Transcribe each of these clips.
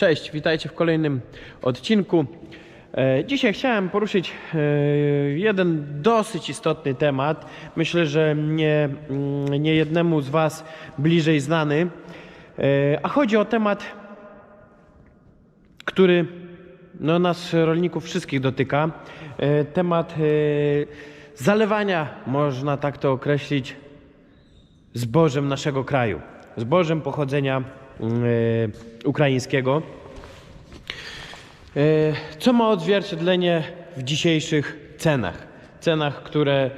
Cześć, witajcie w kolejnym odcinku. E, Dzisiaj chciałem poruszyć e, jeden dosyć istotny temat. Myślę, że nie, mm, nie jednemu z Was bliżej znany. E, A chodzi o temat, który no, nas, rolników, wszystkich dotyka. Temat zalewania, można tak to określić, zbożem naszego kraju, zbożem pochodzenia mm, ukraińskiego, co ma odzwierciedlenie w dzisiejszych cenach. Cenach, które e,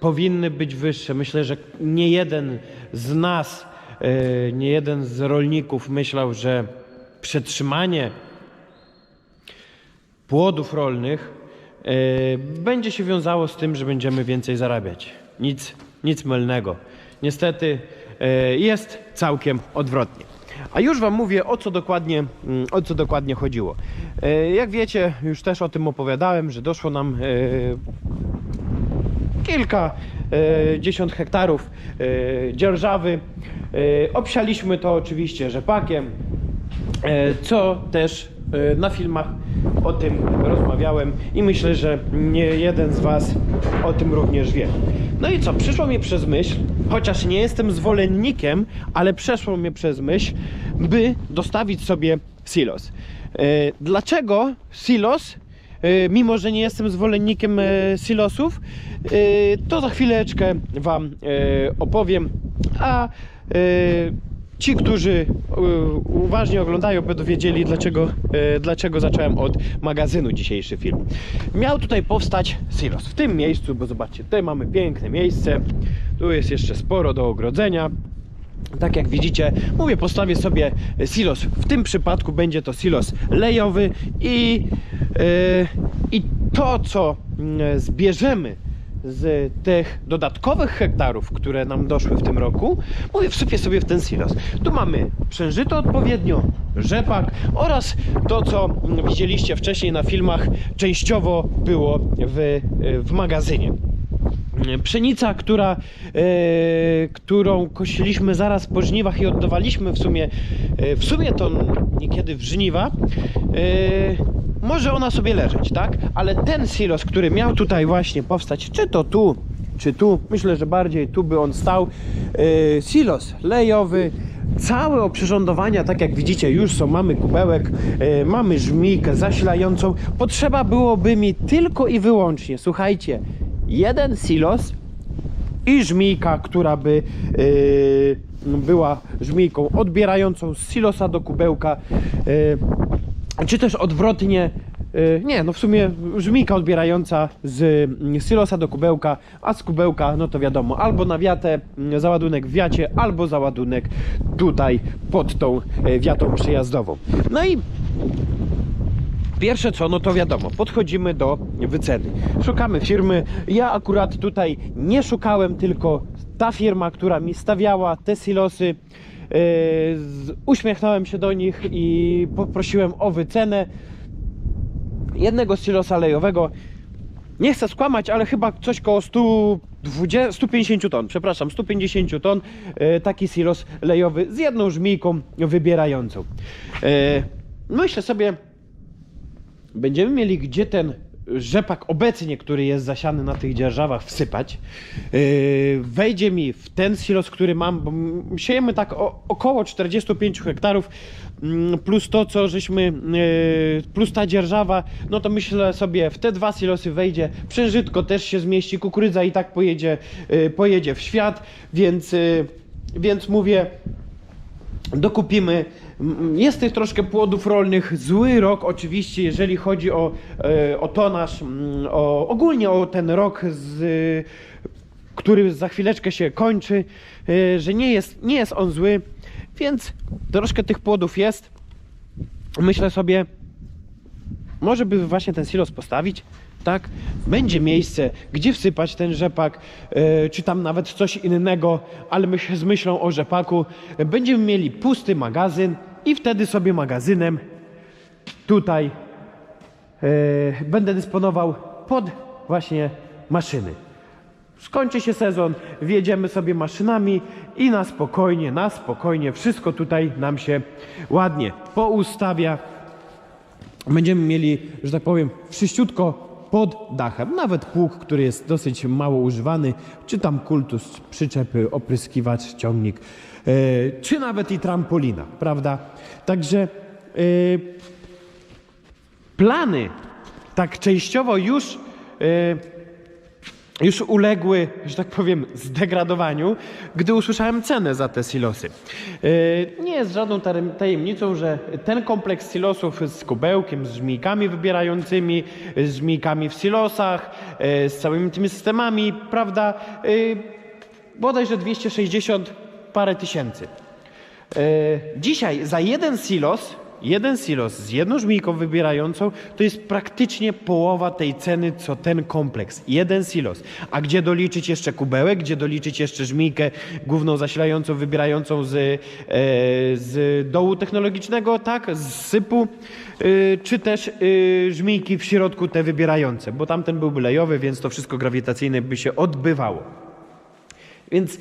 powinny być wyższe. Myślę, że nie jeden z nas, e, nie jeden z rolników myślał, że przetrzymanie płodów rolnych e, będzie się wiązało z tym, że będziemy więcej zarabiać. Nic, nic mylnego. Niestety e, jest całkiem odwrotnie. A już Wam mówię, o co dokładnie, mm, o co dokładnie chodziło. E, Jak wiecie, już też o tym opowiadałem, że doszło nam e, kilka e, dziesiąt hektarów dzierżawy. Obsialiśmy to oczywiście rzepakiem, co też na filmach o tym rozmawiałem i myślę, że nie jeden z Was o tym również wie. No i co, przyszło mi przez myśl, chociaż nie jestem zwolennikiem, ale przeszło mnie przez myśl, by dostawić sobie silos. E, Dlaczego silos E, mimo że nie jestem zwolennikiem e, silosów, e, to za chwileczkę Wam e, opowiem. A e, ci, którzy e, uważnie oglądają, będą wiedzieli, dlaczego, e, dlaczego zacząłem od magazynu dzisiejszy film. Miał tutaj powstać silos w tym miejscu, bo zobaczcie, tutaj mamy piękne miejsce, tu jest jeszcze sporo do ogrodzenia. Tak jak widzicie, mówię, postawię sobie silos. W tym przypadku będzie to silos lejowy i, yy, i to, co mm, zbierzemy z tych dodatkowych hektarów, które nam doszły w tym roku, mówię, wsypię sobie w ten silos. Tu mamy przężyto odpowiednio, rzepak oraz to, co widzieliście wcześniej na filmach, częściowo było w, w magazynie. Pszenica, która, e, którą kosiliśmy zaraz po żniwach i oddawaliśmy w sumie, e, w sumie to niekiedy w żniwa, e, może ona sobie leżeć, tak? Ale ten silos, który miał tutaj właśnie powstać, czy to tu, czy tu, myślę, że bardziej tu by on stał, e, silos lejowy, Całe oprzyrządowania, tak jak widzicie, już są. Mamy kubełek, e, mamy żmijkę zasilającą. Potrzeba byłoby mi tylko i wyłącznie, słuchajcie, jeden silos i żmijka, która by yy, była żmijką odbierającą z silosa do kubełka, yy, czy też odwrotnie. yy, Nie, no w sumie żmijka odbierająca z mm, silosa do kubełka, a z kubełka, no to wiadomo, albo na wiatę, mm, załadunek w wiacie, albo załadunek tutaj pod tą e, wiatą przejazdową. No i Pierwsze co, no to wiadomo, podchodzimy do wyceny. Szukamy firmy. Ja akurat tutaj nie szukałem, tylko ta firma, która mi stawiała te silosy, uśmiechnąłem się do nich i poprosiłem o wycenę jednego silosa lejowego. Nie chcę skłamać, ale chyba coś koło 120, 150 ton, przepraszam, 150 ton, e, taki silos lejowy z jedną żmijką wybierającą. E, myślę sobie, będziemy mieli gdzie ten rzepak obecnie, który jest zasiany na tych dzierżawach, wsypać. Yy, wejdzie mi w ten silos, który mam, bo siejemy tak około 45 hektarów, mm, plus to, co żeśmy, yy, plus ta dzierżawa, no to myślę sobie, w te dwa silosy wejdzie, przężytko też się zmieści, kukurydza i tak pojedzie, yy, pojedzie w świat, więc, więc mówię, dokupimy. Jest tych troszkę płodów rolnych. Zły rok oczywiście, jeżeli chodzi o, e, o tonaż, mm, o, ogólnie o ten rok, z, który za chwileczkę się kończy, e, że nie jest, nie jest on zły, więc troszkę tych płodów jest. Myślę sobie, może by właśnie ten silos postawić, tak? Będzie miejsce, gdzie wsypać ten rzepak, e, czy tam nawet coś innego, ale myśl, z myślą o rzepaku. Będziemy mieli pusty magazyn i wtedy sobie magazynem tutaj e, będę dysponował pod właśnie maszyny. skończy się sezon, wjedziemy sobie maszynami i na spokojnie, na spokojnie wszystko tutaj nam się ładnie poustawia. Będziemy mieli, że tak powiem, wszyściutko pod dachem. Nawet pług, który jest dosyć mało używany, czy tam kultus, przyczepy, opryskiwacz, ciągnik, e, czy nawet i trampolina, prawda? Także e, plany tak częściowo już, e, już uległy, że tak powiem, zdegradowaniu, gdy usłyszałem cenę za te silosy. E, Nie jest żadną tajemnicą, że ten kompleks silosów z kubełkiem, z żmijkami wybierającymi, z żmijkami w silosach, e, z całymi tymi systemami, prawda, e, bodajże 260 parę tysięcy. Dzisiaj za jeden silos, jeden silos z jedną żmijką wybierającą, to jest praktycznie połowa tej ceny, co ten kompleks. Jeden silos. A gdzie doliczyć jeszcze kubełek, gdzie doliczyć jeszcze żmijkę główną zasilającą, wybierającą z, e, z dołu technologicznego, tak, z sypu, e, czy też e, żmijki w środku te wybierające, bo tamten byłby lejowy, więc to wszystko grawitacyjne by się odbywało. Więc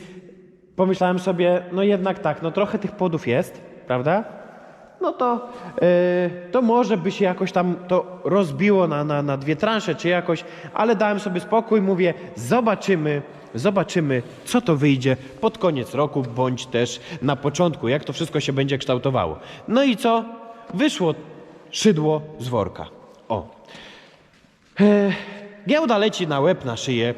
pomyślałem sobie, no jednak tak, no trochę tych podów jest, prawda? No to, yy, to może by się jakoś tam to rozbiło na, na, na dwie transze, czy jakoś, ale dałem sobie spokój, mówię, zobaczymy, zobaczymy, co to wyjdzie pod koniec roku, bądź też na początku, jak to wszystko się będzie kształtowało. No i co? Wyszło szydło z worka. O. E, Giełda leci na łeb, na szyję.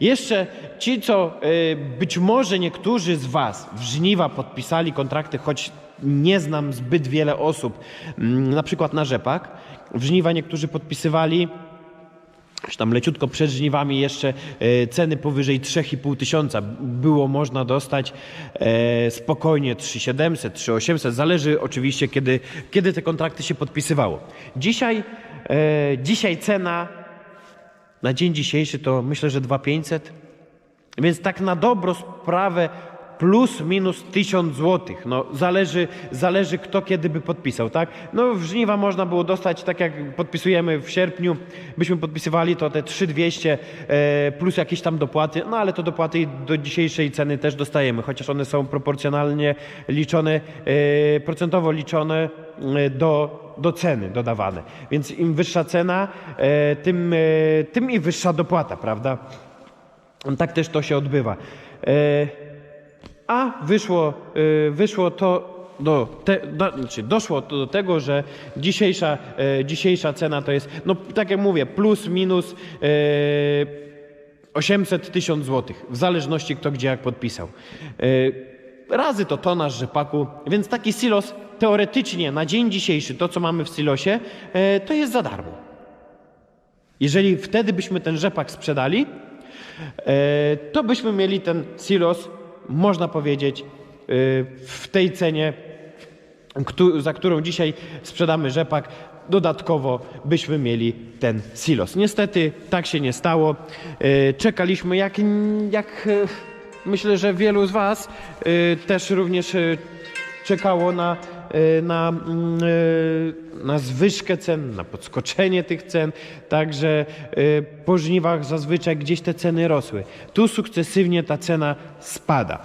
Jeszcze ci, co e, być może niektórzy z Was w żniwa podpisali kontrakty, choć nie znam zbyt wiele osób, mm, na przykład na rzepak. W żniwa niektórzy podpisywali czy tam leciutko przed żniwami jeszcze e, ceny powyżej 3,5 tysiąca było można dostać e, spokojnie 3700, 3800, zależy oczywiście kiedy, kiedy te kontrakty się podpisywało. Dzisiaj, e, dzisiaj cena na dzień dzisiejszy to myślę, że 2500, więc tak na dobrą sprawę plus minus 1000 złotych. No zależy, zależy kto kiedy by podpisał, tak? No w żniwa można było dostać, tak jak podpisujemy w sierpniu, byśmy podpisywali to te 3200 e, plus jakieś tam dopłaty, no ale to dopłaty do dzisiejszej ceny też dostajemy, chociaż one są proporcjonalnie liczone, e, procentowo liczone e, do do ceny dodawane. Więc im wyższa cena, e, tym, e, tym i wyższa dopłata, prawda? Tak też to się odbywa. E, A wyszło, e, wyszło to do, te, do, znaczy doszło to do tego, że dzisiejsza, e, dzisiejsza cena to jest, no tak jak mówię, plus minus e, 800 tysiąc złotych, w zależności kto gdzie jak podpisał. Razy to tonaż rzepaku, więc taki silos teoretycznie na dzień dzisiejszy, to co mamy w silosie, to jest za darmo. Jeżeli wtedy byśmy ten rzepak sprzedali, to byśmy mieli ten silos, można powiedzieć, e, w tej cenie, za którą dzisiaj sprzedamy rzepak, dodatkowo byśmy mieli ten silos. Niestety tak się nie stało. E, Czekaliśmy jak, jak e, myślę, że wielu z Was też również czekało na, na, mm, e, na zwyżkę cen, na podskoczenie tych cen. Także e, po żniwach zazwyczaj gdzieś te ceny rosły. Tu sukcesywnie ta cena spada.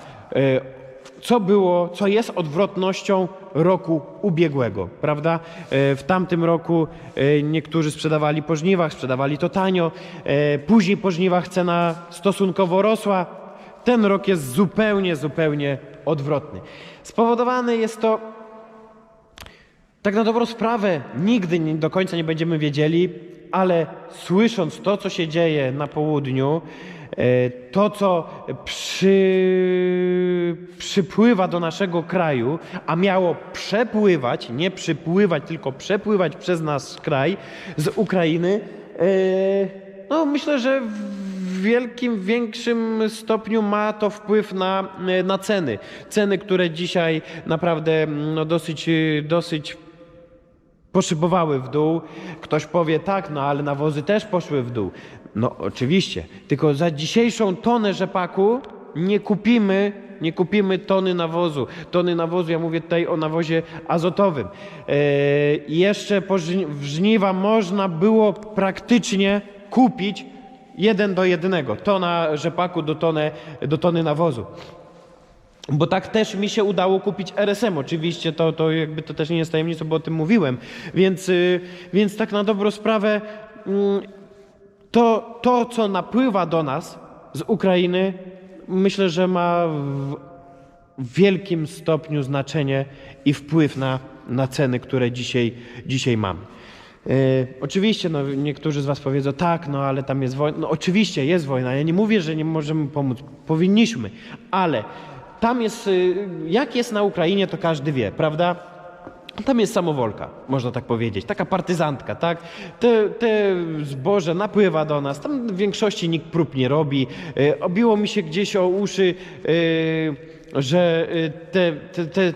Co było, co jest odwrotnością roku ubiegłego, prawda? W tamtym roku niektórzy sprzedawali po żniwach, sprzedawali to tanio. Później po żniwach cena stosunkowo rosła. Ten rok jest zupełnie, zupełnie odwrotny. Spowodowane jest to tak na dobrą sprawę nigdy nie, do końca nie będziemy wiedzieli, ale słysząc to, co się dzieje na południu, e, to, co przy, przypływa do naszego kraju, a miało przepływać, nie przypływać, tylko przepływać przez nasz kraj z Ukrainy, e, no myślę, że w wielkim, większym stopniu ma to wpływ na, na ceny. Ceny, które dzisiaj naprawdę no, dosyć, dosyć poszybowały w dół. Ktoś powie tak, no ale nawozy też poszły w dół. No oczywiście, tylko za dzisiejszą tonę rzepaku nie kupimy, nie kupimy tony nawozu. Tony nawozu, ja mówię tutaj o nawozie azotowym. E, jeszcze po żni- w żniwa można było praktycznie kupić jeden do jednego. Tona rzepaku do, tonę, do tony nawozu. Bo tak też mi się udało kupić RSM. Oczywiście to, to jakby to też nie jest tajemnicą, bo o tym mówiłem. Więc, y, więc tak na dobrą sprawę mm, to, to, co napływa do nas z Ukrainy, myślę, że ma w, wielkim stopniu znaczenie i wpływ na, na ceny, które dzisiaj, dzisiaj mamy. E, oczywiście, no, niektórzy z Was powiedzą, tak, no ale tam jest wojna. No oczywiście jest wojna. Ja nie mówię, że nie możemy pomóc. Powinniśmy, ale tam jest, y, jak jest na Ukrainie, to każdy wie, prawda? Tam jest samowolka, można tak powiedzieć, taka partyzantka, tak? Te, te zboże napływa do nas, tam w większości nikt prób nie robi. E, obiło mi się gdzieś o uszy, e, że te, te, te,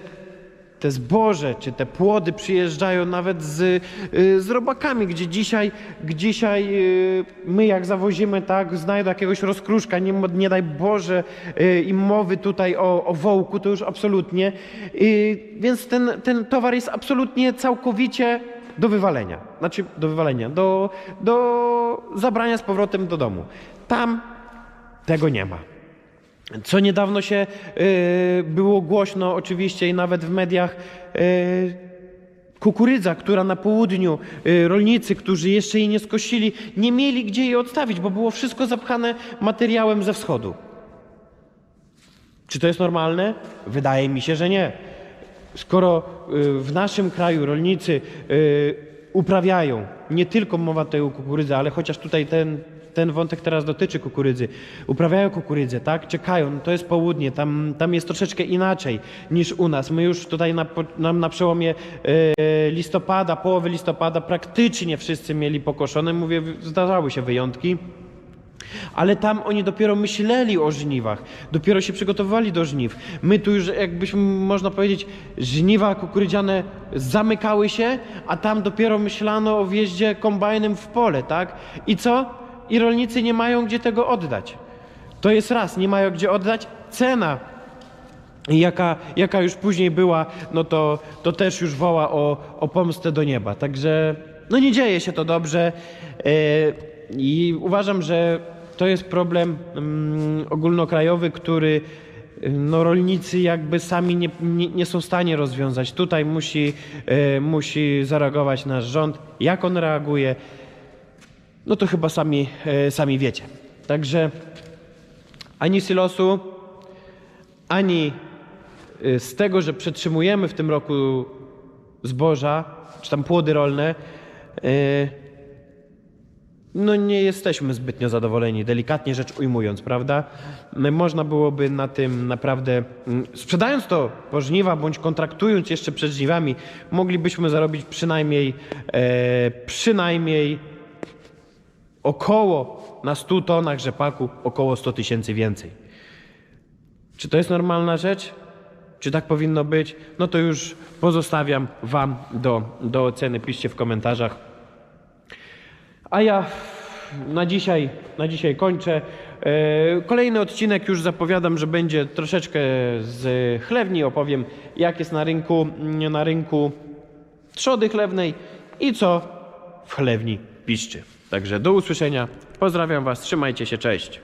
te zboże czy te płody przyjeżdżają nawet z, y, z robakami, gdzie dzisiaj, dzisiaj y, my jak zawozimy, tak, znajdą jakiegoś rozkruszka, nie, nie daj Boże y, im mowy tutaj o, o wołku, to już absolutnie. Y, Więc ten, ten towar jest absolutnie całkowicie do wywalenia. Znaczy do wywalenia, do, do zabrania z powrotem do domu. Tam tego nie ma. Co niedawno się y, było głośno, oczywiście, i nawet w mediach, y, kukurydza, która na południu y, rolnicy, którzy jeszcze jej nie skosili, nie mieli gdzie jej odstawić, bo było wszystko zapchane materiałem ze wschodu. Czy to jest normalne? Wydaje mi się, że nie. Skoro w naszym kraju rolnicy uprawiają, nie tylko mowa tutaj o kukurydzy, ale chociaż tutaj ten, ten wątek teraz dotyczy kukurydzy, uprawiają kukurydzę, tak? Czekają, no to jest południe, tam, tam jest troszeczkę inaczej niż u nas. My już tutaj na, na, przełomie y, listopada, połowy listopada praktycznie wszyscy mieli pokoszone. Mówię, zdarzały się wyjątki. Ale tam oni dopiero myśleli o żniwach, dopiero się przygotowywali do żniw. My tu już, jakbyśmy można powiedzieć, żniwa kukurydziane zamykały się, a tam dopiero myślano o wjeździe kombajnem w pole, tak? I co? I rolnicy nie mają gdzie tego oddać. To jest raz, nie mają gdzie oddać. Cena jaka, jaka już później była, no to, to też już woła o, o pomstę do nieba. Także no nie dzieje się to dobrze e, i uważam, że to jest problem mm, ogólnokrajowy, który y, no, rolnicy jakby sami nie, nie, nie są w stanie rozwiązać. Tutaj musi, e, musi zareagować nasz rząd. Jak on reaguje, no to chyba sami, e, sami wiecie. Także ani silosu, ani y, z tego, że przetrzymujemy w tym roku zboża, czy tam płody rolne, y, no nie jesteśmy zbytnio zadowoleni, delikatnie rzecz ujmując, prawda? Można byłoby na tym naprawdę, sprzedając to po żniwa, bądź kontraktując jeszcze przed żniwami, moglibyśmy zarobić przynajmniej, e, przynajmniej około na 100 tonach rzepaku około 100 tysięcy więcej. Czy to jest normalna rzecz? Czy tak powinno być? No to już pozostawiam Wam do, do oceny. Piszcie w komentarzach. A ja na dzisiaj, na dzisiaj kończę. E, Kolejny odcinek już zapowiadam, że będzie troszeczkę z chlewni. Opowiem, jak jest na rynku, na rynku trzody chlewnej i co w chlewni piszczy. Także do usłyszenia. Pozdrawiam Was, trzymajcie się, cześć.